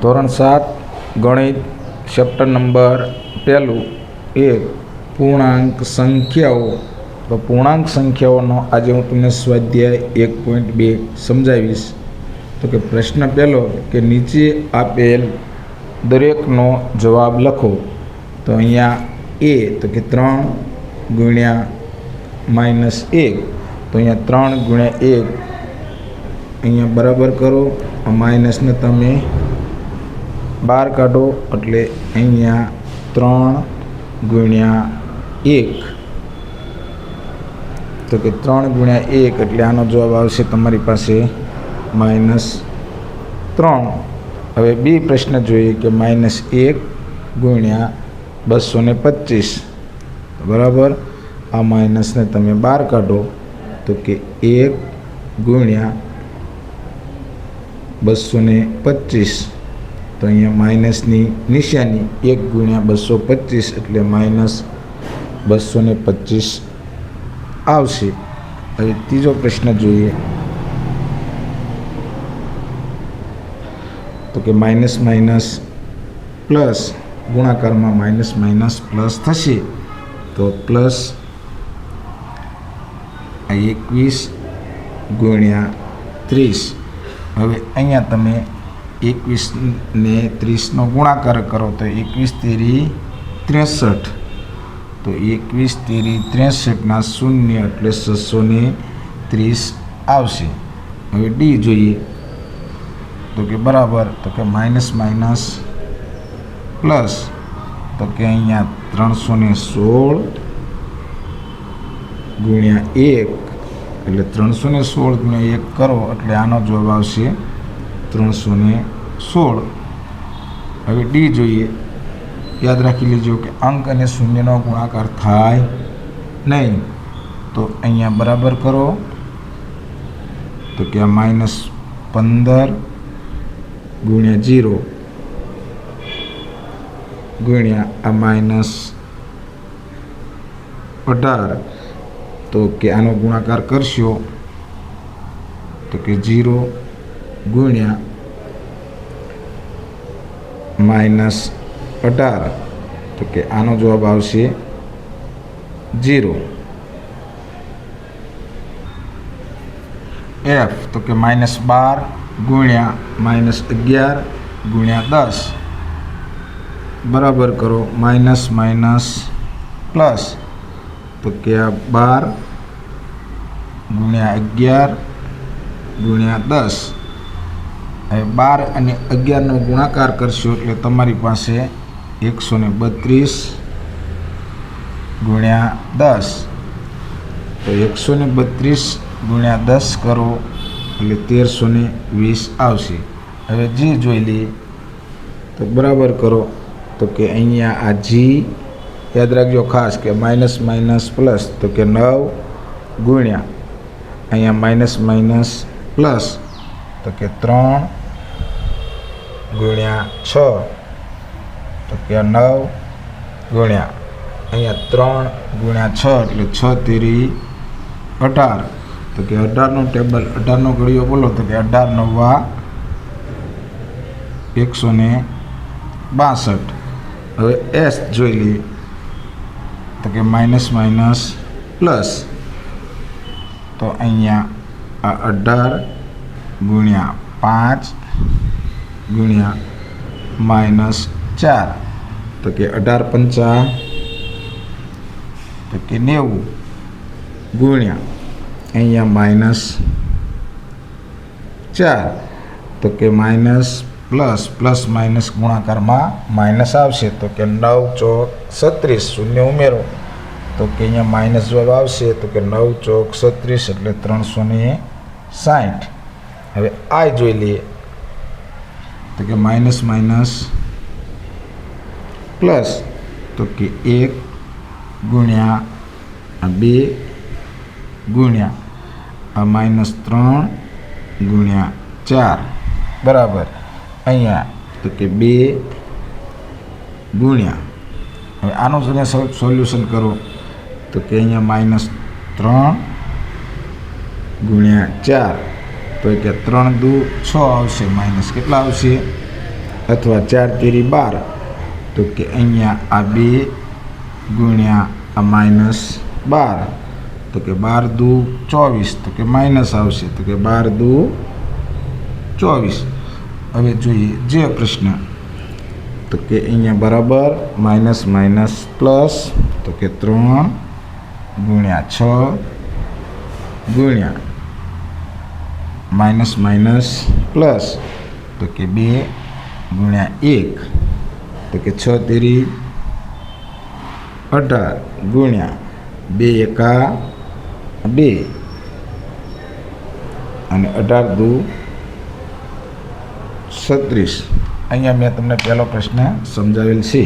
ધોરણ સાત, ગણિત ચેપ્ટર નંબર પહેલું એક પૂર્ણાંક સંખ્યાઓ. તો પૂર્ણાંક સંખ્યાઓનો આજે હું તમને સ્વાધ્યાય એક પોઈન્ટ બે સમજાવીશ. તો કે પ્રશ્ન પહેલો કે નીચે આપેલ દરેકનો જવાબ લખો. તો અહીંયા એ, તો કે ત્રણ ગુણ્યા માઇનસ એક. તો અહીંયા ત્રણ ગુણ્યા એક અહીંયા બરાબર કરો. માઇનસને તમે બહાર કાઢો એટલે અહીંયા ત્રણ ગુણ્યા એક. તો કે ત્રણ ગુણ્યા એક એટલે આનો જવાબ આવશે તમારી પાસે માઇનસ ત્રણ. હવે બી પ્રશ્ન જોઈએ કે માઇનસ એક ગુણ્યા બસો ને પચીસ. બરાબર, આ માઇનસને તમે બહાર કાઢો તો કે એક ગુણ્યા બસો ને પચીસ. તો અહીંયા માઇનસની નિશાની એક ગુણ્યા બસો પચીસ એટલે માઇનસ બસો ને પચીસ આવશે. હવે ત્રીજો પ્રશ્ન જોઈએ. તો કે માઇનસ માઇનસ પ્લસ ગુણાકારમાં માઇનસ માઇનસ પ્લસ થશે. તો પ્લસ એકવીસ ગુણ્યા ત્રીસ. હવે અહીંયા તમે એકવીસ ને ત્રીસનો ગુણાકાર કરો તો એકવીસ તેરી ત્રેસઠ. તો એકવીસ તેરી ત્રેસઠના શૂન્ય એટલે છસો ત્રીસ આવશે. હવે ડી જોઈએ. તો કે બરાબર, તો કે માઇનસ માઇનસ પ્લસ, તો કે અહીંયા ત્રણસો ને સોળ ગુણ્યા એક, એટલે ત્રણસો ને સોળ ગુણ્યા એક કરો, એટલે આનો જવાબ આવશે ત્રણસો ને સોળ. હવે ડી જોઈએ. યાદ રાખી લેજો કે અંક અને શૂન્યનો ગુણાકાર થાય નહીં. તો અહીંયા બરાબર કરો. તો કે આ માઇનસ પંદર ગુણ્યા જીરો ગુણ્યા આ માઇનસ અઢાર. તો કે આનો ગુણાકાર કરશો. તો કે જીરો ગુણ્યા માઇનસ અઢાર. તો કે આનો જવાબ આવશે જીરો એફ, તો કે માઇનસ બાર ગુણ્યા માઇનસ અગિયાર ગુણ્યા દસ. બરાબર કરો, માઇનસ માઇનસ પ્લસ. તો કે આ બાર ગુણ્યા અગિયાર ગુણ્યા દસ. હવે બાર અને અગિયારનો ગુણાકાર કરશો એટલે તમારી પાસે એકસો ને બત્રીસ ગુણ્યા દસ. તો એકસો ને બત્રીસ ગુણ્યા દસ કરો એટલે તેરસો ને વીસ આવશે. હવે જી જોઈ લઈએ. તો બરાબર કરો. તો કે અહીંયા આ જી યાદ રાખજો ખાસ કે માઇનસ માઇનસ પ્લસ, તો કે નવ ગુણ્યા. અહીંયા માઇનસ માઇનસ પ્લસ, તો કે ત્રણ ગુણ્યા છ. તો કે નવ ગુણ્યા. અહીંયા ત્રણ ગુણ્યા છ એટલે છ તેરી અઢાર. તો કે અઢારનો ટેબલ, અઢારનો ઘડિયો બોલો, તો કે અઢાર નવા એકસો ને બાસઠ. હવે એસ જોઈ લઈએ. તો કે માઇનસ માઇનસ પ્લસ. તો અહીંયા આ અઢાર ગુણ્યા પાંચ ગુણ્યા માઇનસ ચાર. તો કે અઢાર પંચા, તો કે નેવું. ગુણ્યા અહીંયા માઇનસ ચાર. તો કે માઇનસ પ્લસ પ્લસ માઇનસ ગુણાકારમાં માઇનસ આવશે. તો કે નવ ચોક છત્રીસ, શૂન્ય ઉમેરો. તો કે અહીંયા માઇનસ જવાબ આવશે. તો કે નવ ચોક છત્રીસ, એટલે ત્રણસો ને સાઠ હવે આ જોઈ લઈએ. તો કે માઇનસ માઇનસ પ્લસ. તો કે એક ગુણ્યા આ બે ગુણ્યા આ માઇનસ ત્રણ ગુણ્યા ચાર. બરાબર. અહીંયા તો કે બે ગુણ્યા. હવે આનું તમે સોલ્યુશન કરો. તો કે અહીંયા માઇનસ ત્રણ ગુણ્યા ચાર. તો કે ત્રણ દુ છ આવશે, માઇનસ કેટલા આવશે? અથવા ચાર તેરી બાર. તો કે અહીંયા આ બે ગુણ્યા આ માઇનસ બાર. તો કે બાર દુ ચોવીસ. તો કે માઇનસ આવશે. તો કે બાર દુ ચોવીસ. હવે જોઈએ જે પ્રશ્ન. તો કે અહીંયા બરાબર માઇનસ માઇનસ પ્લસ. તો કે ત્રણ ગુણ્યા છ ગુણ્યા માઇનસ માઇનસ પ્લસ તો કે બે ગુણ્યા એક તો કે છ તેરી અઢાર ગુણ્યા બે એકા બે અને અઢાર દુ છત્રીસ અહીંયા મેં તમને પહેલો પ્રશ્ન સમજાવેલ છે